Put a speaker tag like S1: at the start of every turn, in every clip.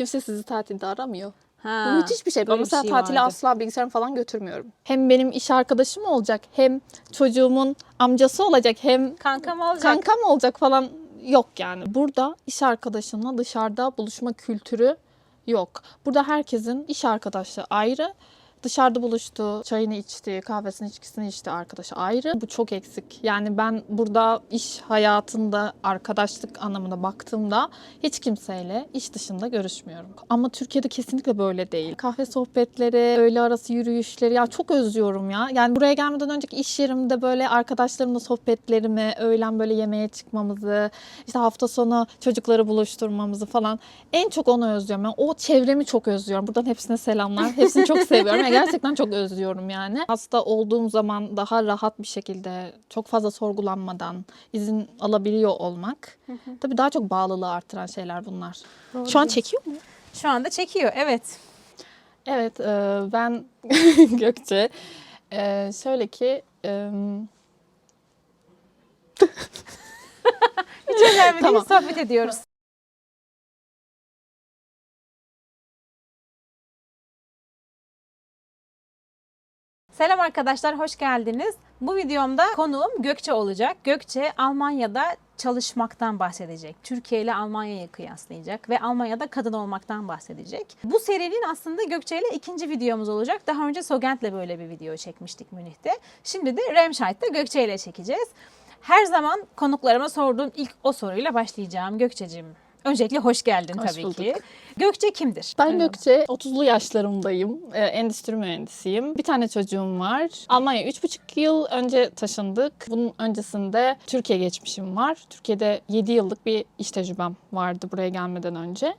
S1: Kimse sizi tatilde aramıyor.
S2: Ha,
S1: Bu müthiş bir şey. Ben
S2: böyle bir
S1: mesela
S2: şey
S1: tatile
S2: vardı.
S1: asla bilgisayarımı falan götürmüyorum. Hem benim iş arkadaşım olacak, hem çocuğumun amcası olacak, hem
S2: Kankam olacak.
S1: kankam olacak falan yok yani. Burada iş arkadaşınla dışarıda buluşma kültürü yok. Burada herkesin iş arkadaşlığı ayrı. Dışarıda buluştuğu, çayını içtiği, kahvesini içkisini içtiği arkadaşı ayrı. Bu çok eksik. Yani ben burada iş hayatında arkadaşlık anlamına baktığımda hiç kimseyle iş dışında görüşmüyorum. Ama Türkiye'de kesinlikle böyle değil. Kahve sohbetleri, öğle arası yürüyüşleri ya çok özlüyorum ya. Yani buraya gelmeden önceki iş yerimde böyle arkadaşlarımla sohbetlerimi, öğlen böyle yemeğe çıkmamızı, işte hafta sonu çocukları buluşturmamızı falan en çok onu özlüyorum. Yani o çevremi çok özlüyorum. Buradan hepsine selamlar. Hepsini çok seviyorum. Gerçekten çok özlüyorum yani. Hasta olduğum zaman daha rahat bir şekilde çok fazla sorgulanmadan izin alabiliyor olmak. Tabii daha çok bağlılığı artıran şeyler bunlar. Şu an çekiyor mu?
S2: Şu anda çekiyor evet.
S1: Evet, e, ben Gökçe. E, şöyle ki
S2: Hiç önemli
S1: Tamam.
S2: değil sohbet ediyoruz. Selam arkadaşlar, hoş geldiniz. Bu videomda konuğum Gökçe olacak. Gökçe Almanya'da çalışmaktan bahsedecek. Türkiye ile Almanya'yı kıyaslayacak ve Almanya'da kadın olmaktan bahsedecek. Bu serinin aslında Gökçe ile ikinci videomuz olacak. Daha önce Sogent'le böyle bir video çekmiştik Münih'te. Şimdi de Remscheide'de Gökçe ile çekeceğiz. Her zaman konuklarıma sorduğum ilk o soruyla başlayacağım. Gökçe'cim, öncelikle hoş geldin
S1: Hoş
S2: tabii
S1: bulduk.
S2: ki. Gökçe kimdir?
S1: ben. Gökçe, 30'lu yaşlarımdayım. E, endüstri mühendisiyim. Bir tane çocuğum var. Almanya 3,5 yıl önce taşındık. Bunun öncesinde Türkiye geçmişim var. Türkiye'de 7 yıllık bir iş tecrübem vardı buraya gelmeden önce.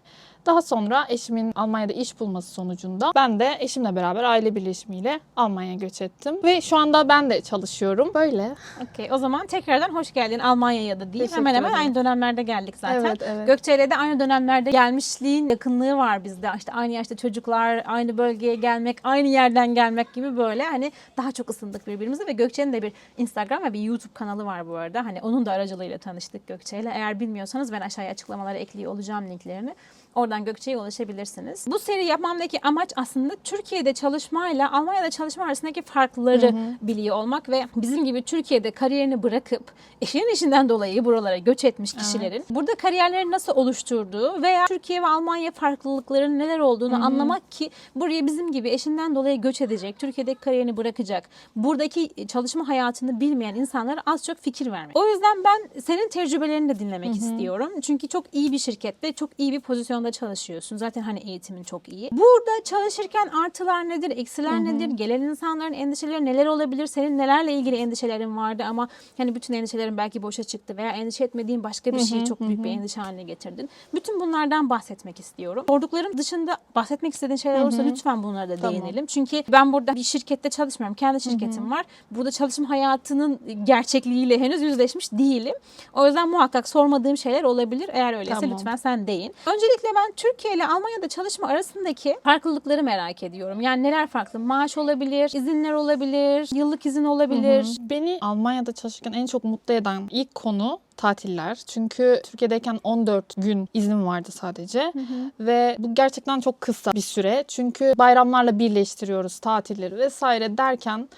S1: Daha sonra eşimin Almanya'da iş bulması sonucunda ben de eşimle beraber aile birleşimiyle Almanya'ya göç ettim. Ve şu anda ben de çalışıyorum. Böyle.
S2: Okey, o zaman tekrardan hoş geldin Almanya'ya da değil.
S1: Teşekkür
S2: Hemen hemen
S1: ederim.
S2: aynı dönemlerde geldik zaten.
S1: Evet, evet.
S2: Gökçe ile de aynı dönemlerde gelmişliğin yakınlığı var bizde. İşte aynı yaşta çocuklar, aynı bölgeye gelmek, aynı yerden gelmek gibi böyle hani daha çok ısındık birbirimize ve Gökçe'nin de bir Instagram ve bir YouTube kanalı var bu arada. Hani onun da aracılığıyla tanıştık Gökçe ile. Eğer bilmiyorsanız ben aşağıya açıklamalara ekliyor olacağım linklerini. Oradan Gökçe'ye ulaşabilirsiniz. Bu seri yapmamdaki amaç aslında Türkiye'de çalışmayla Almanya'da çalışma arasındaki farkları biliyor olmak ve bizim gibi Türkiye'de kariyerini bırakıp eşinin işinden dolayı buralara göç etmiş kişilerin burada kariyerlerini nasıl oluşturduğu veya Türkiye ve Almanya farklılıklarının neler olduğunu anlamak ki buraya bizim gibi eşinden dolayı göç edecek, Türkiye'deki kariyerini bırakacak, buradaki çalışma hayatını bilmeyen insanlara az çok fikir vermek. O yüzden ben senin tecrübelerini de dinlemek istiyorum. Çünkü çok iyi bir şirkette, çok iyi bir pozisyonda çalışıyorsun. Zaten hani eğitimin çok iyi. Burada çalışırken artılar nedir, eksiler nedir, gelen insanların endişeleri neler olabilir, senin nelerle ilgili endişelerin vardı ama hani bütün endişelerin belki boşa çıktı veya endişe etmediğin başka bir şeyi çok büyük bir endişe haline getirdin. Bütün bunlardan bahsetmek istiyorum. Sorduklarım dışında bahsetmek istediğin şeyler olursa lütfen bunlara da
S1: Tamam.
S2: değinelim. Çünkü ben burada bir şirkette çalışmıyorum. Kendi şirketim var. Burada çalışma hayatının gerçekliğiyle henüz yüzleşmiş değilim. O yüzden muhakkak sormadığım şeyler olabilir. Eğer öyleyse
S1: Tamam.
S2: lütfen sen deyin. Öncelikle ben Türkiye ile Almanya'da çalışma arasındaki farklılıkları merak ediyorum. Yani neler farklı? Maaş olabilir, izinler olabilir, yıllık izin olabilir.
S1: Beni Almanya'da çalışırken en çok mutlu eden ilk konu tatiller. Çünkü Türkiye'deyken 14 gün iznim vardı sadece. Ve bu gerçekten çok kısa bir süre. Çünkü bayramlarla birleştiriyoruz tatilleri vesaire derken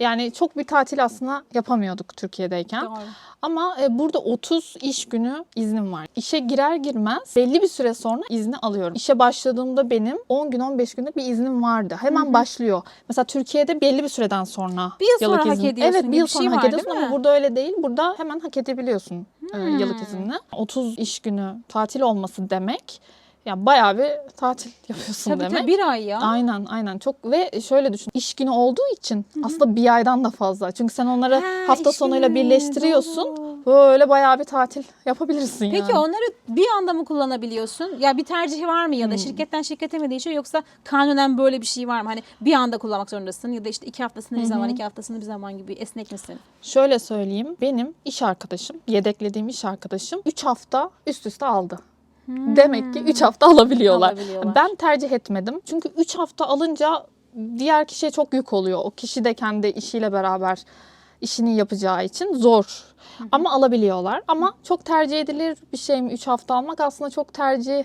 S1: yani çok bir tatil aslında yapamıyorduk Türkiye'deyken.
S2: Doğru.
S1: Ama e, burada 30 iş günü iznim var. İşe girer girmez belli bir süre sonra izni alıyorum. İşe başladığımda benim 10 gün 15 günlük bir iznim vardı. Hemen başlıyor. Mesela Türkiye'de belli bir süreden sonra
S2: Bir yıl sonra hak
S1: izin.
S2: ediyorsun
S1: Evet bir yıl
S2: bir şey
S1: sonra hak ediyorsun ama burada öyle değil. Burada hemen hak edebiliyorsun
S2: Hmm.
S1: yıllık izinini. 30 iş günü tatil olması demek ya bayağı bir tatil yapıyorsun
S2: Tabii
S1: demek.
S2: tabii bir ay ya.
S1: Aynen aynen çok ve şöyle düşün iş günü olduğu için aslında bir aydan da fazla. Çünkü sen onları
S2: Ha,
S1: hafta sonuyla
S2: günü,
S1: birleştiriyorsun.
S2: doğru.
S1: Böyle bayağı bir tatil yapabilirsin
S2: Peki
S1: yani.
S2: onları bir anda mı kullanabiliyorsun? Ya bir tercihi var mı ya da şirketten şirkete mi değişiyor yoksa kanunen böyle bir şey var mı? Hani bir anda kullanmak zorundasın ya da işte iki haftasını bir zaman, iki haftasını bir zaman gibi esnek misin?
S1: Şöyle söyleyeyim benim iş arkadaşım, yedeklediğim iş arkadaşım 3 hafta üst üste aldı. Demek ki 3 hafta alabiliyorlar.
S2: Alabiliyorlar.
S1: Ben tercih etmedim. Çünkü 3 hafta alınca diğer kişiye çok yük oluyor. O kişi de kendi işiyle beraber işini yapacağı için zor. Ama alabiliyorlar. Ama çok tercih edilir bir şey mi 3 hafta almak? Aslında çok tercih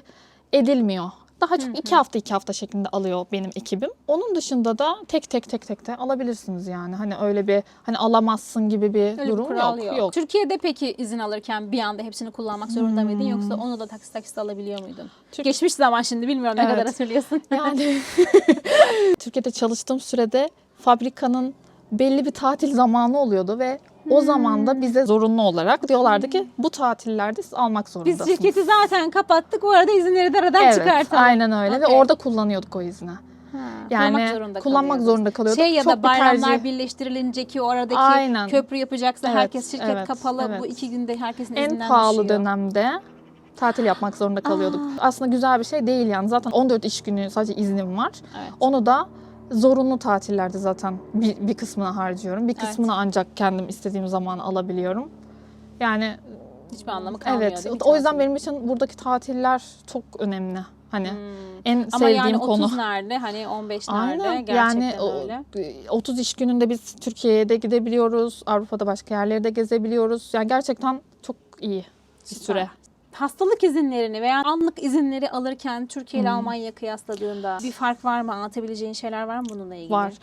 S1: edilmiyor. Daha çok iki hafta iki hafta şeklinde alıyor benim ekibim. Onun dışında da tek tek tek tek de alabilirsiniz yani. Hani öyle bir hani alamazsın gibi bir
S2: Öyle bir
S1: durum
S2: kural
S1: yok. yok.
S2: Türkiye'de peki izin alırken bir anda hepsini kullanmak zorunda mıydın yoksa onu da taksit taksit alabiliyor muydun?
S1: Türk-
S2: Geçmiş zaman şimdi bilmiyorum ne
S1: Evet.
S2: kadar hatırlıyorsun.
S1: Yani Türkiye'de çalıştığım sürede fabrikanın belli bir tatil zamanı oluyordu ve o zaman da bize zorunlu olarak diyorlardı ki bu tatillerde siz almak
S2: Biz
S1: zorundasınız.
S2: şirketi zaten kapattık. O arada izinleri de aradan
S1: evet,
S2: çıkartalım.
S1: aynen öyle ve
S2: Okey.
S1: orada kullanıyorduk o izni.
S2: Ha,
S1: Yani
S2: kullanmak zorunda
S1: zorunda kalıyorduk.
S2: Şey ya
S1: Çok
S2: da
S1: bir
S2: bayramlar
S1: tercih-
S2: birleştirilince ki o aradaki
S1: Aynen.
S2: köprü yapacaksa
S1: Evet,
S2: herkes şirket
S1: evet,
S2: kapalı.
S1: evet.
S2: Bu iki günde herkesin
S1: en
S2: izinden
S1: pahalı
S2: düşüyor.
S1: dönemde tatil yapmak zorunda kalıyorduk. Aslında güzel bir şey değil yani. Zaten 14 iş günü sadece iznim var.
S2: Evet.
S1: Onu da zorunlu tatillerde zaten bir, bir kısmını harcıyorum. Bir kısmını ancak kendim istediğim zaman alabiliyorum. Yani
S2: Hiçbir anlamı kalmıyor
S1: evet.
S2: değil mi
S1: O yüzden
S2: tatilin?
S1: benim için buradaki tatiller çok önemli. Hani
S2: Hmm.
S1: en
S2: Ama
S1: sevdiğim
S2: yani
S1: konu.
S2: 30 nerede hani 15 nerede gerçekten
S1: Yani o-
S2: öyle.
S1: 30 iş gününde biz Türkiye'ye de gidebiliyoruz. Avrupa'da başka yerlere de gezebiliyoruz. Yani gerçekten çok iyi bir
S2: Süper.
S1: süre.
S2: Hastalık izinlerini veya anlık izinleri alırken Türkiye
S1: Hmm.
S2: ile Almanya kıyasladığında bir fark var mı? Anlatabileceğin şeyler var mı bununla ilgili?
S1: Var.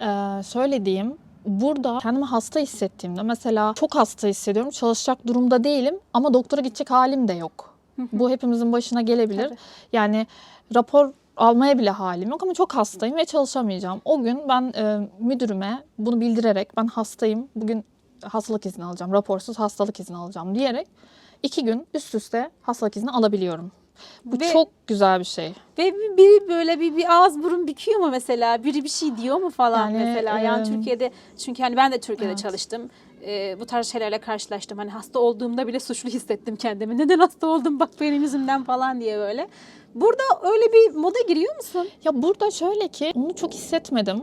S1: Ee, şöyle diyeyim. Burada kendimi hasta hissettiğimde mesela çok hasta hissediyorum. Çalışacak durumda değilim ama doktora gidecek halim de yok. Bu hepimizin başına gelebilir.
S2: Tabii.
S1: Yani rapor almaya bile halim yok ama çok hastayım ve çalışamayacağım. O gün ben e, müdürüme bunu bildirerek ben hastayım. Bugün hastalık izni alacağım. Raporsuz hastalık izni alacağım diyerek iki gün üst üste hastalık izni alabiliyorum. Bu
S2: Ve-
S1: çok güzel bir şey.
S2: Ve bir- biri böyle bir, bir ağız burun büküyor mu mesela? Biri bir şey diyor mu falan
S1: Yani,
S2: mesela? Yani
S1: em,
S2: Türkiye'de çünkü hani ben de Türkiye'de
S1: Evet.
S2: çalıştım. Ee, bu tarz şeylerle karşılaştım. Hani hasta olduğumda bile suçlu hissettim kendimi. Neden hasta oldum bak benim yüzümden falan diye böyle. Burada öyle bir moda giriyor musun?
S1: Ya burada şöyle ki onu çok hissetmedim.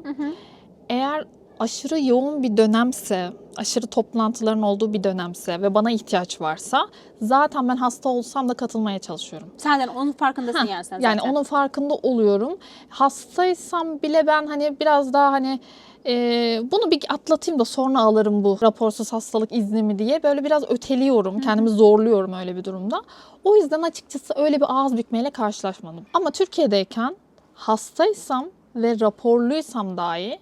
S1: Eğer aşırı yoğun bir dönemse, aşırı toplantıların olduğu bir dönemse ve bana ihtiyaç varsa zaten ben hasta olsam da katılmaya çalışıyorum.
S2: Senden onun farkındasın
S1: Heh,
S2: yani sen
S1: yani
S2: zaten.
S1: onun farkında oluyorum. Hastaysam bile ben hani biraz daha hani e, bunu bir atlatayım da sonra alırım bu raporsuz hastalık iznimi diye böyle biraz öteliyorum. Kendimi zorluyorum öyle bir durumda. O yüzden açıkçası öyle bir ağız bükmeyle karşılaşmadım. Ama Türkiye'deyken hastaysam ve raporluysam dahi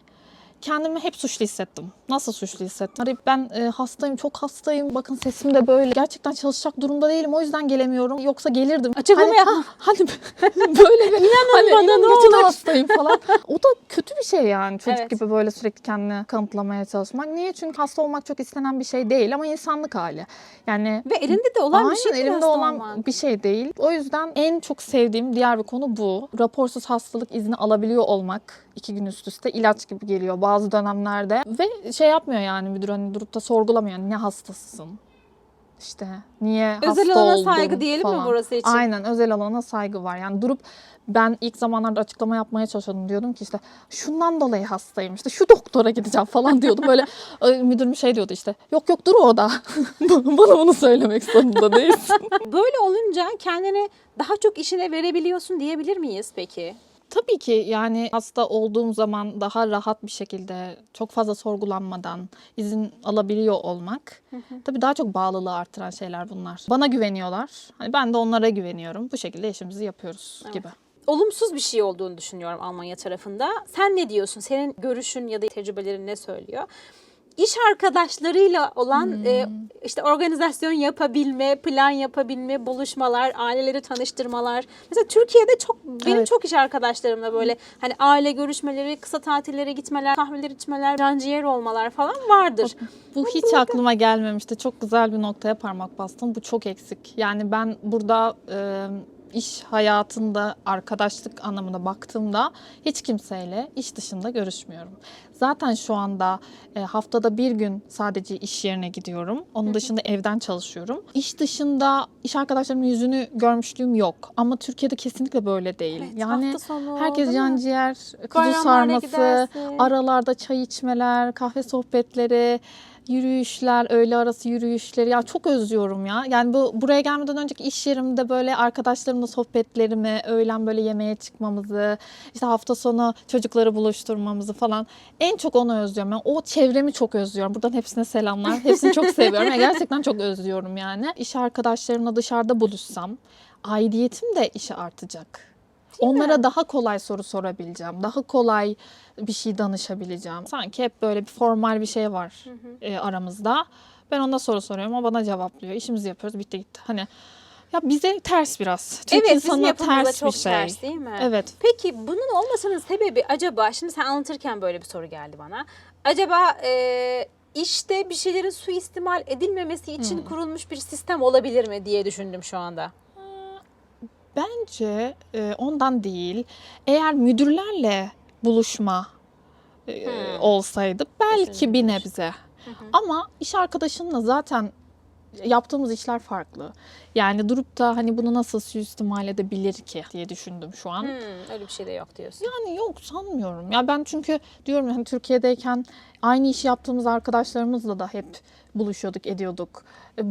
S1: kendimi hep suçlu hissettim. Nasıl suçlu hissettim? Arayıp ben e, hastayım, çok hastayım. Bakın sesim de böyle. Gerçekten çalışacak durumda değilim. O yüzden gelemiyorum. Yoksa gelirdim.
S2: Açıklama
S1: hani,
S2: yapma.
S1: ha, hani böyle bir hani,
S2: bana,
S1: inanın
S2: ne olur.
S1: hastayım falan. O da kötü bir şey yani. Çocuk
S2: Evet.
S1: gibi böyle sürekli kendini kanıtlamaya çalışmak. Niye? Çünkü hasta olmak çok istenen bir şey değil ama insanlık hali. Yani
S2: Ve elinde de olan bir şey
S1: Aynen
S2: değil
S1: elimde olan
S2: olmak.
S1: bir şey değil. O yüzden en çok sevdiğim diğer bir konu bu. Raporsuz hastalık izni alabiliyor olmak iki gün üst üste ilaç gibi geliyor bazı dönemlerde. Ve şey yapmıyor yani müdür hani durup da sorgulamıyor. Ne hastasısın? İşte niye
S2: Özel
S1: hasta
S2: alana
S1: oldun
S2: saygı diyelim mi
S1: falan.
S2: burası için?
S1: Aynen özel alana saygı var. Yani durup ben ilk zamanlarda açıklama yapmaya çalışıyordum. Diyordum ki işte şundan dolayı hastayım. işte şu doktora gideceğim falan diyordum. Böyle e, müdürüm şey diyordu işte yok yok dur orada. Bana bunu söylemek zorunda değilsin.
S2: Böyle olunca kendini daha çok işine verebiliyorsun diyebilir miyiz peki?
S1: Tabii ki yani hasta olduğum zaman daha rahat bir şekilde çok fazla sorgulanmadan izin alabiliyor olmak tabii daha çok bağlılığı artıran şeyler bunlar. Bana güveniyorlar. Hani ben de onlara güveniyorum. Bu şekilde işimizi yapıyoruz gibi.
S2: olumsuz bir şey olduğunu düşünüyorum Almanya tarafında. Sen ne diyorsun? Senin görüşün ya da tecrübelerin ne söylüyor? İş arkadaşlarıyla olan e, işte organizasyon yapabilme, plan yapabilme, buluşmalar, aileleri tanıştırmalar. Mesela Türkiye'de çok benim
S1: Evet.
S2: çok iş arkadaşlarımla böyle hani aile görüşmeleri, kısa tatillere gitmeler, kahveler içmeler, canciğer olmalar falan vardır.
S1: Bu hiç aklıma gelmemişti. Çok güzel bir noktaya parmak bastın. Bu çok eksik. Yani ben burada e, iş hayatında arkadaşlık anlamına baktığımda hiç kimseyle iş dışında görüşmüyorum. Zaten şu anda e, haftada bir gün sadece iş yerine gidiyorum. Onun dışında evden çalışıyorum. İş dışında iş arkadaşlarımın yüzünü görmüşlüğüm yok. Ama Türkiye'de kesinlikle böyle değil.
S2: Evet,
S1: yani
S2: hafta sonu,
S1: herkes can ciğer, kuzu
S2: Bayramlarda
S1: sarması,
S2: gidersin.
S1: aralarda çay içmeler, kahve sohbetleri, yürüyüşler, öğle arası yürüyüşleri. Ya çok özlüyorum ya. Yani bu buraya gelmeden önceki iş yerimde böyle arkadaşlarımla sohbetlerimi, öğlen böyle yemeğe çıkmamızı, işte hafta sonu çocukları buluşturmamızı falan. En çok onu özlüyorum. Yani o çevremi çok özlüyorum. Buradan hepsine selamlar. Hepsini çok seviyorum. Yani gerçekten çok özlüyorum yani. İş arkadaşlarımla dışarıda buluşsam, aidiyetim de işe artacak. Onlara daha kolay soru sorabileceğim. Daha kolay bir şey danışabileceğim. Sanki hep böyle bir formal bir şey var e, aramızda. Ben ona soru soruyorum o bana cevaplıyor. İşimizi yapıyoruz bitti gitti. Hani ya bize ters biraz. Türk
S2: evet yapımıza
S1: ters
S2: çok
S1: bir şey.
S2: ters değil mi?
S1: Evet.
S2: Peki bunun olmasının sebebi acaba şimdi sen anlatırken böyle bir soru geldi bana. Acaba e, işte bir şeylerin suistimal edilmemesi için
S1: Hmm.
S2: kurulmuş bir sistem olabilir mi diye düşündüm şu anda.
S1: Bence e, ondan değil. Eğer müdürlerle buluşma e,
S2: Hmm.
S1: olsaydı belki bir nebze. Ama iş arkadaşınla zaten yaptığımız işler farklı. Yani durup da hani bunu nasıl suistimal edebilir ki diye düşündüm şu an.
S2: Hmm, öyle bir şey de yok diyorsun.
S1: Yani yok sanmıyorum. Ya ben çünkü diyorum hani Türkiye'deyken aynı işi yaptığımız arkadaşlarımızla da hep buluşuyorduk, ediyorduk.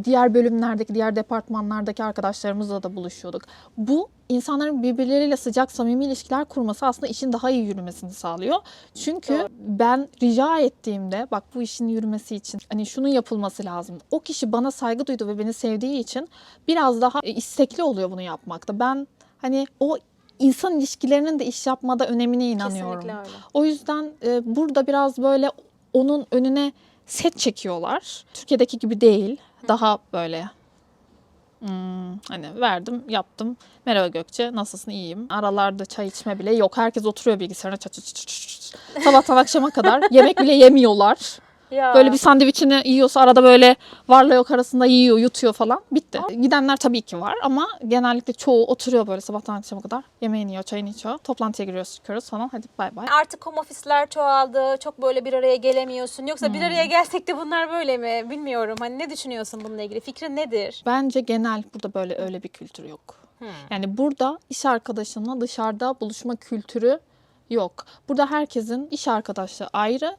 S1: Diğer bölümlerdeki, diğer departmanlardaki arkadaşlarımızla da buluşuyorduk. Bu insanların birbirleriyle sıcak, samimi ilişkiler kurması aslında işin daha iyi yürümesini sağlıyor. Çünkü
S2: Doğru.
S1: ben rica ettiğimde bak bu işin yürümesi için hani şunun yapılması lazım. O kişi bana saygı duydu ve beni sevdiği için biraz daha e, istekli oluyor bunu yapmakta. Ben hani o insan ilişkilerinin de iş yapmada önemine inanıyorum. O yüzden e, burada biraz böyle onun önüne set çekiyorlar. Türkiye'deki gibi değil. Daha böyle hmm, hani verdim, yaptım. Merhaba Gökçe, nasılsın? İyiyim. Aralarda çay içme bile yok. Herkes oturuyor bilgisayarına çat çat çat çat. Sabahtan akşama kadar yemek bile yemiyorlar.
S2: Ya.
S1: Böyle bir sandviçini yiyorsa arada böyle varla yok arasında yiyor, yutuyor falan. Bitti. Gidenler tabii ki var ama genellikle çoğu oturuyor böyle sabahtan akşama kadar. Yemeğini yiyor, çayını içiyor. Toplantıya giriyoruz, çıkıyoruz falan. Hadi bay bay.
S2: Artık home ofisler çoğaldı. Çok böyle bir araya gelemiyorsun. Yoksa
S1: Hmm.
S2: bir araya gelsek de bunlar böyle mi? Bilmiyorum. Hani ne düşünüyorsun bununla ilgili? Fikrin nedir?
S1: Bence genel burada böyle öyle bir kültür yok.
S2: Hmm.
S1: Yani burada iş arkadaşınla dışarıda buluşma kültürü yok. Burada herkesin iş arkadaşı ayrı.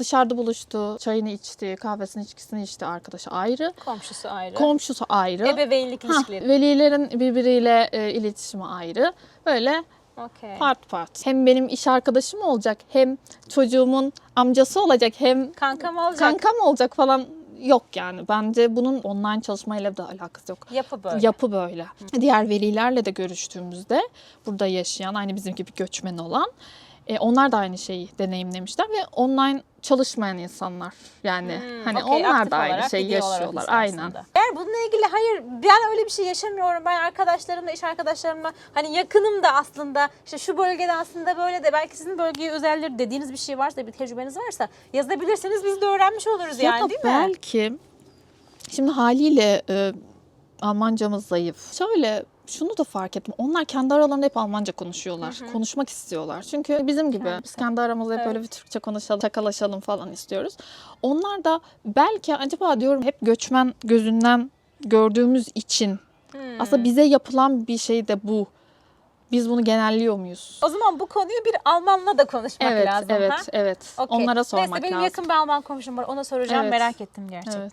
S1: Dışarıda buluştuğu, çayını içtiği, kahvesini içkisini içtiği arkadaşı ayrı.
S2: Komşusu ayrı.
S1: Komşusu ayrı.
S2: Ebeveynlik ilişkileri.
S1: velilerin birbiriyle e, iletişimi ayrı. Böyle
S2: Okey.
S1: part part. Hem benim iş arkadaşım olacak, hem çocuğumun amcası olacak, hem
S2: Kankam olacak.
S1: kankam olacak falan yok yani. Bence bunun online çalışmayla da alakası yok.
S2: Yapı böyle.
S1: Yapı böyle. Diğer velilerle de görüştüğümüzde burada yaşayan, aynı bizim gibi göçmen olan e, onlar da aynı şeyi deneyimlemişler ve online çalışmayan insanlar. Yani
S2: Hmm,
S1: hani
S2: okey,
S1: onlar da aynı şeyi yaşıyorlar. Aynen.
S2: Eğer bununla ilgili hayır ben öyle bir şey yaşamıyorum. Ben arkadaşlarımla, iş arkadaşlarımla hani yakınım da aslında işte şu bölgede aslında böyle de belki sizin bölgeye özeldir dediğiniz bir şey varsa bir tecrübeniz varsa yazabilirseniz biz de öğrenmiş oluruz
S1: Ya
S2: yani
S1: da
S2: değil mi?
S1: belki şimdi haliyle e, Almancamız zayıf. Şöyle şunu da fark ettim. Onlar kendi aralarında hep Almanca konuşuyorlar. Konuşmak istiyorlar. Çünkü bizim gibi
S2: Kendi.
S1: biz kendi aramızda hep
S2: Evet.
S1: böyle bir Türkçe konuşalım, şakalaşalım falan istiyoruz. Onlar da belki acaba diyorum hep göçmen gözünden gördüğümüz için
S2: Hmm.
S1: aslında bize yapılan bir şey de bu. Biz bunu genelliyor muyuz?
S2: O zaman bu konuyu bir Almanla da konuşmak
S1: evet,
S2: lazım.
S1: evet,
S2: ha?
S1: evet.
S2: Okey.
S1: Onlara sormak
S2: Neyse benim
S1: lazım.
S2: yakın bir Alman komşum var ona soracağım
S1: Evet.
S2: merak ettim gerçekten.
S1: Evet.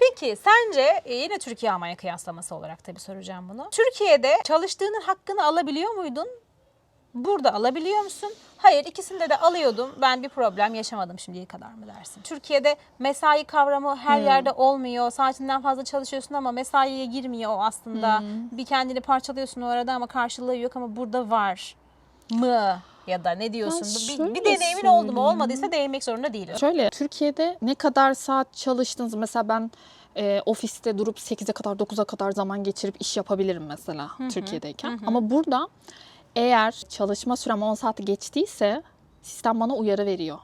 S2: Peki sence e, yine Türkiye Almanya kıyaslaması olarak tabii soracağım bunu. Türkiye'de çalıştığının hakkını alabiliyor muydun? Burada alabiliyor musun? Hayır ikisinde de alıyordum. Ben bir problem yaşamadım şimdiye kadar mı dersin? Türkiye'de mesai kavramı her
S1: Hmm.
S2: yerde olmuyor. Saatinden fazla çalışıyorsun ama mesaiye girmiyor o aslında.
S1: Hmm.
S2: Bir kendini parçalıyorsun o arada ama karşılığı yok ama burada var mı? Ya da ne diyorsun? Bir, bir deneyimin oldu mu? Olmadıysa değinmek zorunda değilim.
S1: Şöyle Türkiye'de ne kadar saat çalıştınız mesela ben e, ofiste durup 8'e kadar 9'a kadar zaman geçirip iş yapabilirim mesela Türkiye'deyken. Ama burada eğer çalışma sürem 10 saati geçtiyse sistem bana uyarı veriyor.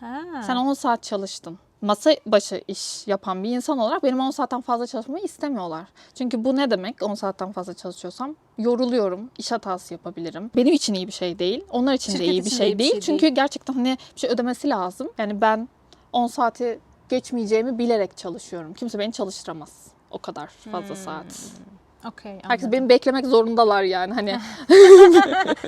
S2: Ha.
S1: Sen 10 saat çalıştın. Masa başı iş yapan bir insan olarak benim 10 saatten fazla çalışmayı istemiyorlar. Çünkü bu ne demek 10 saatten fazla çalışıyorsam? Yoruluyorum, iş hatası yapabilirim. Benim için iyi bir şey değil, onlar için
S2: Şirket
S1: de iyi bir şey,
S2: iyi bir
S1: değil.
S2: şey
S1: Çünkü gerçekten hani bir şey ödemesi lazım. Yani ben 10 saati geçmeyeceğimi bilerek çalışıyorum. Kimse beni çalıştıramaz o kadar fazla saat.
S2: Okey.
S1: Herkes beni beklemek zorundalar yani hani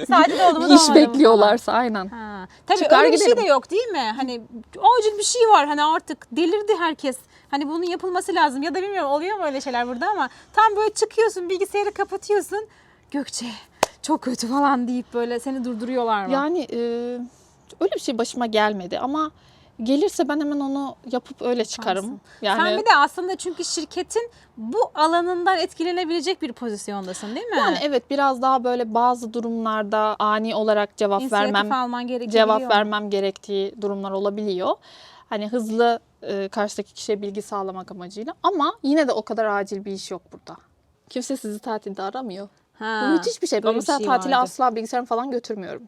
S2: Saati doldu
S1: iş bekliyorlarsa aynen.
S2: falan. Ha. Tabii
S1: Çıkar
S2: öyle bir şey de yok değil mi? Hani acil bir şey var hani artık delirdi herkes. Hani bunun yapılması lazım ya da bilmiyorum oluyor mu öyle şeyler burada ama tam böyle çıkıyorsun bilgisayarı kapatıyorsun. Gökçe çok kötü falan deyip böyle seni durduruyorlar mı?
S1: Yani e, öyle bir şey başıma gelmedi ama gelirse ben hemen onu yapıp öyle çıkarım. Yani
S2: Sen bir de aslında çünkü şirketin bu alanından etkilenebilecek bir pozisyondasın değil mi?
S1: yani evet biraz daha böyle bazı durumlarda ani olarak cevap
S2: İnisiyatif
S1: vermem
S2: alman
S1: cevap vermem gerektiği durumlar olabiliyor. Hani hızlı e, karşıdaki kişiye bilgi sağlamak amacıyla ama yine de o kadar acil bir iş yok burada. Kimse sizi tatilde aramıyor.
S2: Ha,
S1: Bu müthiş bir şey. Ben mesela
S2: şey
S1: tatile
S2: vardı.
S1: asla bilgisayarımı falan götürmüyorum.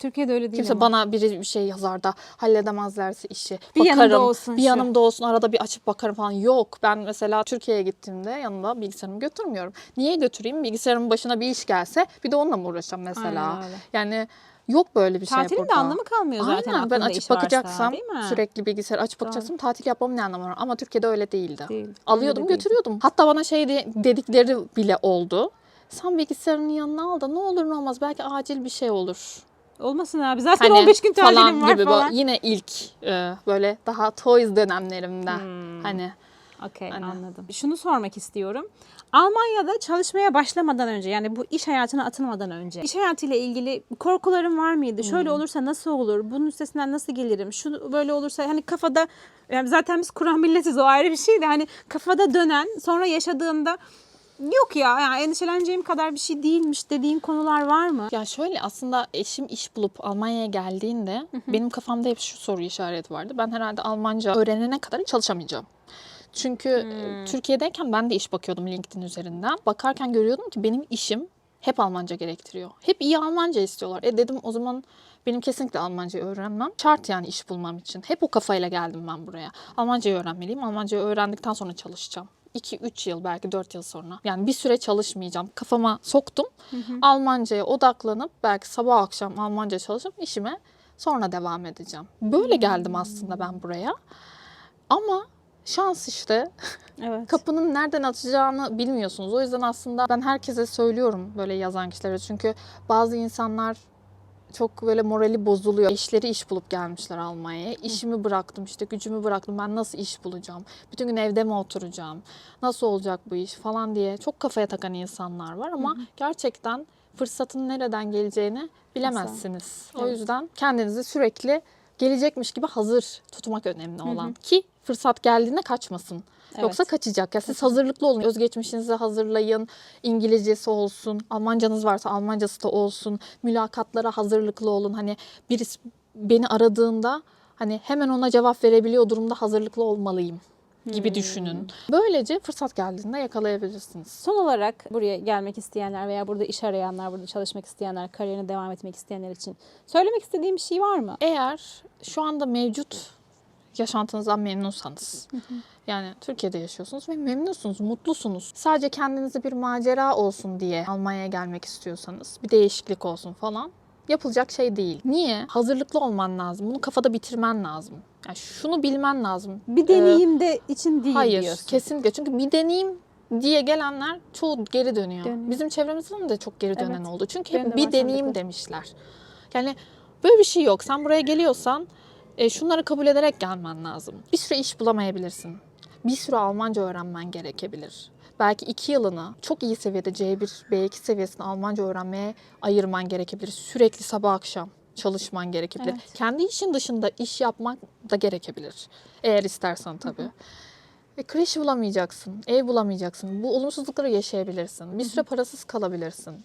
S2: Türkiye'de öyle değil
S1: Kimse
S2: ama.
S1: bana biri bir şey yazar da halledemezlerse işi.
S2: Bir yanımda
S1: bakarım,
S2: olsun
S1: Bir
S2: şu.
S1: yanımda olsun arada bir açıp bakarım falan. Yok ben mesela Türkiye'ye gittiğimde yanımda bilgisayarımı götürmüyorum. Niye götüreyim? Bilgisayarımın başına bir iş gelse bir de onunla mı uğraşacağım mesela?
S2: Aynen öyle.
S1: Yani yok böyle bir şey
S2: Tatilin
S1: burada.
S2: de anlamı kalmıyor zaten
S1: Aynen ben açıp
S2: varsa,
S1: bakacaksam
S2: değil mi?
S1: sürekli bilgisayar açıp bakacaksam tatil yapmamın ne anlamı var? Ama Türkiye'de öyle değildi.
S2: Değil.
S1: Alıyordum
S2: Öyle değil.
S1: götürüyordum. Hatta bana şey de- dedikleri bile oldu. Sen bilgisayarının yanına al da ne olur ne olmaz belki acil bir şey olur.
S2: Olmasın abi zaten
S1: Hani
S2: 15 gün tatilim
S1: falan
S2: var
S1: gibi
S2: falan.
S1: böyle yine ilk e, böyle daha toys dönemlerimden
S2: Hmm.
S1: hani
S2: Okey
S1: Hani-
S2: anladım. Şunu sormak istiyorum. Almanya'da çalışmaya başlamadan önce yani bu iş hayatına atılmadan önce iş hayatıyla ilgili korkuların var mıydı?
S1: Hmm.
S2: Şöyle olursa nasıl olur? Bunun üstesinden nasıl gelirim? Şu böyle olursa hani kafada yani zaten biz Kur'an milletiz o ayrı bir şey de hani kafada dönen sonra yaşadığında yok ya yani endişeleneceğim kadar bir şey değilmiş dediğin konular var mı?
S1: ya şöyle aslında eşim iş bulup Almanya'ya geldiğinde benim kafamda hep şu soru işareti vardı. Ben herhalde Almanca öğrenene kadar çalışamayacağım. Çünkü e, Türkiye'deyken ben de iş bakıyordum LinkedIn üzerinden. Bakarken görüyordum ki benim işim hep Almanca gerektiriyor. Hep iyi Almanca istiyorlar. E dedim o zaman benim kesinlikle Almancayı öğrenmem. Şart yani iş bulmam için. Hep o kafayla geldim ben buraya. Almancayı öğrenmeliyim. Almancayı öğrendikten sonra çalışacağım. 2-3 yıl belki 4 yıl sonra. Yani bir süre çalışmayacağım. Kafama soktum. Almancaya odaklanıp belki sabah akşam Almanca çalışıp işime sonra devam edeceğim. Böyle geldim aslında ben buraya. Ama şans işte
S2: Evet.
S1: kapının nereden açacağını bilmiyorsunuz. O yüzden aslında ben herkese söylüyorum böyle yazan kişilere. Çünkü bazı insanlar çok böyle morali bozuluyor. Eşleri iş bulup gelmişler Almanya'ya. İşimi bıraktım işte gücümü bıraktım. Ben nasıl iş bulacağım? Bütün gün evde mi oturacağım? Nasıl olacak bu iş falan diye çok kafaya takan insanlar var ama gerçekten fırsatın nereden geleceğini bilemezsiniz. O
S2: Evet.
S1: yüzden kendinizi sürekli gelecekmiş gibi hazır tutmak önemli olan ki fırsat geldiğinde kaçmasın.
S2: Evet.
S1: Yoksa kaçacak. Ya siz hazırlıklı olun. Özgeçmişinizi hazırlayın. İngilizcesi olsun. Almancanız varsa Almancası da olsun. Mülakatlara hazırlıklı olun. Hani birisi beni aradığında hani hemen ona cevap verebiliyor durumda hazırlıklı olmalıyım gibi düşünün. Böylece fırsat geldiğinde yakalayabilirsiniz.
S2: Son olarak buraya gelmek isteyenler veya burada iş arayanlar, burada çalışmak isteyenler, kariyerine devam etmek isteyenler için söylemek istediğim bir şey var mı?
S1: Eğer şu anda mevcut yaşantınızdan memnunsanız, yani Türkiye'de yaşıyorsunuz ve memnunsunuz, mutlusunuz. Sadece kendinize bir macera olsun diye Almanya'ya gelmek istiyorsanız, bir değişiklik olsun falan yapılacak şey değil. Niye? Hazırlıklı olman lazım. Bunu kafada bitirmen lazım. Yani şunu bilmen lazım.
S2: Bir
S1: Ee,
S2: deneyim de için değil
S1: Hayır,
S2: diyorsun.
S1: kesinlikle. Çünkü bir deneyim diye gelenler çoğu geri dönüyor.
S2: Dönüyor.
S1: Bizim çevremizden de çok geri dönen
S2: Evet.
S1: oldu. Çünkü hep
S2: de
S1: bir
S2: var
S1: deneyim demişler. Yani böyle bir şey yok. Sen buraya geliyorsan e, şunları kabul ederek gelmen lazım. Bir süre iş bulamayabilirsin. Bir süre Almanca öğrenmen gerekebilir. Belki iki yılını çok iyi seviyede C1, B2 seviyesinde Almanca öğrenmeye ayırman gerekebilir. Sürekli sabah akşam çalışman gerekebilir.
S2: Evet.
S1: Kendi işin dışında iş yapmak da gerekebilir. Eğer istersen tabii. E, kreş bulamayacaksın, ev bulamayacaksın. Bu olumsuzlukları yaşayabilirsin. Bir süre parasız kalabilirsin.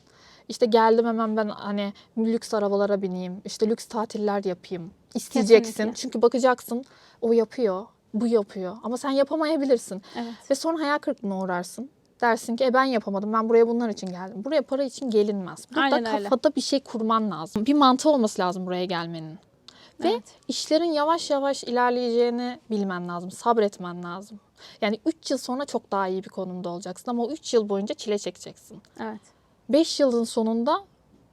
S1: İşte geldim hemen ben hani lüks arabalara bineyim, işte lüks tatiller yapayım. İsteyeceksin.
S2: Kesinlikle.
S1: Çünkü bakacaksın o yapıyor, bu yapıyor. Ama sen yapamayabilirsin.
S2: Evet.
S1: Ve sonra hayal kırıklığına uğrarsın. Dersin ki e ben yapamadım, ben buraya bunlar için geldim. Buraya para için gelinmez. Burada
S2: Aynen öyle.
S1: kafada bir şey kurman lazım. Bir mantığı olması lazım buraya gelmenin. Ve
S2: Evet.
S1: işlerin yavaş yavaş ilerleyeceğini bilmen lazım, sabretmen lazım. Yani 3 yıl sonra çok daha iyi bir konumda olacaksın ama o 3 yıl boyunca çile çekeceksin.
S2: Evet.
S1: 5 yılın sonunda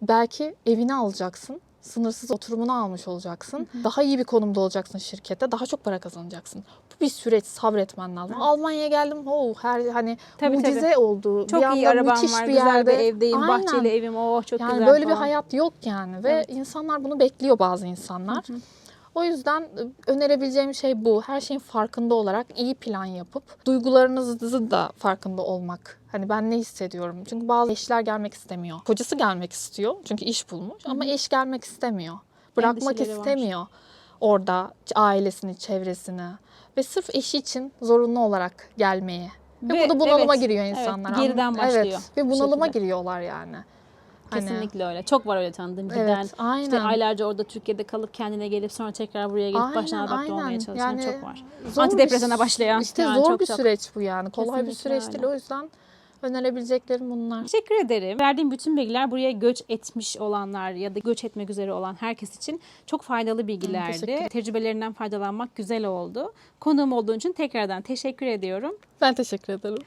S1: belki evini alacaksın. Sınırsız oturumunu almış olacaksın. Daha iyi bir konumda olacaksın şirkette. Daha çok para kazanacaksın. Bu bir süreç sabretmen lazım. Almanya'ya geldim. Oh, her hani
S2: Tabii,
S1: mucize oldu.
S2: Çok
S1: bir
S2: iyi arabam
S1: müthiş
S2: var,
S1: bir
S2: güzel
S1: yerde.
S2: bir evdeyim,
S1: Aynen.
S2: bahçeli evim, oh çok
S1: Yani
S2: güzel
S1: böyle bir
S2: falan.
S1: hayat yok yani ve
S2: Evet.
S1: insanlar bunu bekliyor bazı insanlar. O yüzden önerebileceğim şey bu. Her şeyin farkında olarak iyi plan yapıp duygularınızı da farkında olmak. Hani ben ne hissediyorum? Çünkü bazı eşler gelmek istemiyor. Kocası gelmek istiyor çünkü iş bulmuş ama eş gelmek istemiyor. Bırakmak
S2: Endişeleri var.
S1: istemiyor. orada ailesini, çevresini ve sırf eşi için zorunlu olarak gelmeyi. Ve,
S2: Ve
S1: bu da bunalıma
S2: evet,
S1: giriyor
S2: evet,
S1: insanlar.
S2: geriden
S1: Anladın-
S2: başlıyor
S1: Evet, ve
S2: bu
S1: bunalıma giriyorlar yani. Hani-
S2: Kesinlikle öyle. Çok var öyle tanıdığım giden.
S1: Evet, aynen.
S2: İşte aylarca orada Türkiye'de kalıp kendine gelip sonra tekrar buraya gelip
S1: Aynen,
S2: başına adapte olmaya çalışan
S1: Yani
S2: çok var. Antidepresana
S1: bir-
S2: başlayan.
S1: İşte
S2: yani
S1: zor
S2: çok
S1: bir
S2: çok.
S1: süreç bu yani. Kolay bir
S2: Kesinlikle
S1: süreç değil.
S2: öyle.
S1: O yüzden önerebileceklerim bunlar.
S2: Teşekkür ederim. Verdiğim bütün bilgiler buraya göç etmiş olanlar ya da göç etmek üzere olan herkes için çok faydalı bilgilerdi. Tecrübelerinden faydalanmak güzel oldu. Konuğum olduğun için tekrardan teşekkür ediyorum.
S1: Ben teşekkür ederim.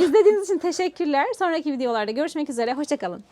S2: İzlediğiniz için teşekkürler. Sonraki videolarda görüşmek üzere. Hoşçakalın.